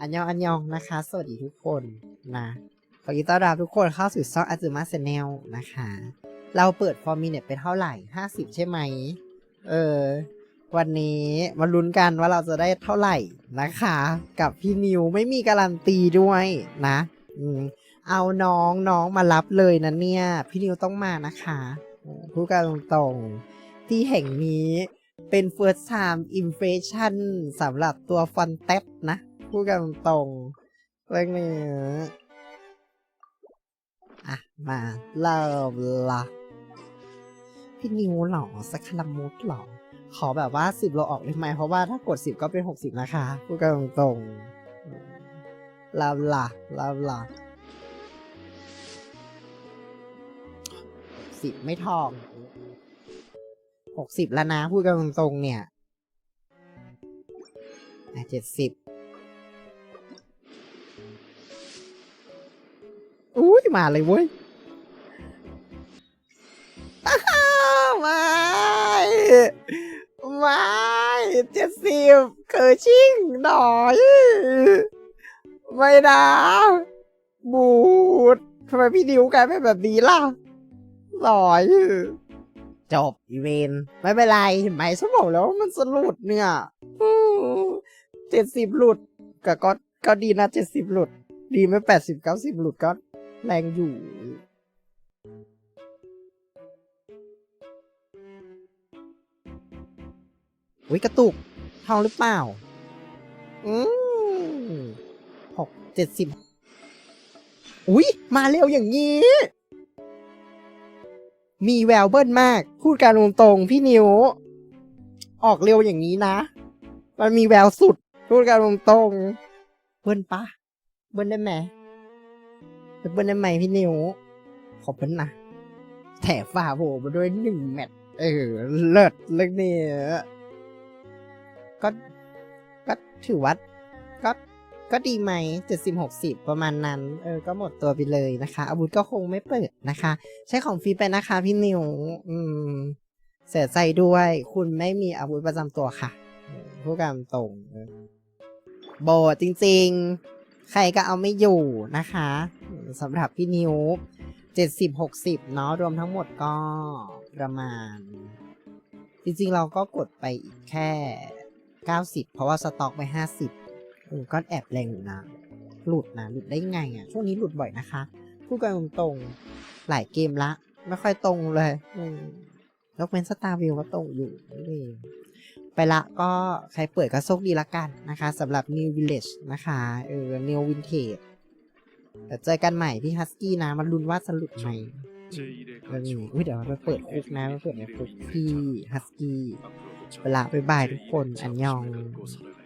อันยองอันยองนะคะ สวัสดีทุกคนนะขอยินดีต้อนรับทุกคนเข้าสู่ช่องอาจูมาเซนลนะคะ เราเปิดฟอร์มิเน็ตไปเท่าไหร่ 50 ใช่ไหม เออ วันนี้มาลุ้นกันว่าเราจะได้เท่าไหร่นะคะ กับพี่นิวไม่มีการันตีด้วยนะอืมเอาน้องน้องมารับเลยนะเนี่ย พี่นิวต้องมานะคะพูดกันตรงๆ ที่แห่งนี้เป็น first time impression สำหรับตัวฟันเต็นะ พูดกันตรงเรื่องนี้อะ มาเริ่มละพี่นิวหรอสักคลมุดหรอ ขอแบบว่าสิบเราออกได้ไหมเพราะว่าถ้ากดสิบก็เป็นหกสิบนะคะ พูดกันตรงๆลาล่ะลาล่ะสิบไม่ทองหกสิบแล้วนะ พูดกันตรงๆเนี่ยเจ็ดสิบ ยมาเลยเว้ยอ้าวไม่ไม่เจ็ดสิบเคอชิงหน่อย ไม่นะบูดทำไมพี่ดิวกลายเป็นแบบนี้ล่ะหน่อย จบอีเวนไม่เป็นไรเห็นไหมฉันบอกแล้วว่ามันสลุดเนี่ยเจ็ดสิบหลุดก็ก็ก็ดีนะเจ็ดสิบหลุด ดีไม่แปดสิบเก้าสิบหลุดก็ แรงอยู่อุ้ยกระตุกทองหรือเปล่า อืมหกเจ็ดสิบอุ้ยมาเร็วอย่างนี้ มีแววเบิ้ลมาก พูดการตรงๆพี่นิว ออกเร็วอย่างนี้นะ มันมีแววสุด พูดการตรงๆเบิ้ลปะ เบิ้ลได้ไหม เบิ้ลได้ไหมพี่นิวขอบเบิ้ลนะแถฝ่าโผล่มาด้วยหนึ่งแมตช์เออ เลิศเรื่องนี้ก็ก็ถือว่าก็ก็ดีไหมเจ็ดสิบหกสิบประมาณนั้น เออ ก็หมดตัวไปเลยนะคะ อาวุธก็คงไม่เปิดนะคะ ใช้ของฟรีไปนะคะพี่นิว อืม เสียใจด้วย คุณไม่มีอาวุธประจำตัวค่ะเออพูดกันตรงโบจริง ๆ ใครก็เอาไม่อยู่นะคะ สำหรับพี่นิวเจ็ดสิบหกสิบเนาะรวมทั้งหมดก็ประมาณ จริงๆเราก็กดไปอีกแค่เก้าสิบเพราะว่าสต็อกไปห้าสิบก็แอบแรงอยู่นะ หลุดนะ หลุดได้ไงอะ ช่วงนี้หลุดบ่อยนะคะพูดกันตรงๆหลายเกมละ ไม่ค่อยตรงเลยยกเว้นสตาร์วิวก็ตรงอยู่นี่เองไปละก็ใครเปิดก็โชคดีละกันนะคะสำหรับ New Village นะคะเออ New Vintage เดี๋ยวเจอกันใหม่พี่ฮัสกี้นะมันรุนว่าสลุดไหมเอออุ้ยเดี๋ยวไปเปิดคุกนะไปเปิดในคุกพี่ฮัสกี้เวลาบ๊ายบายทุกคนอันยอง안녕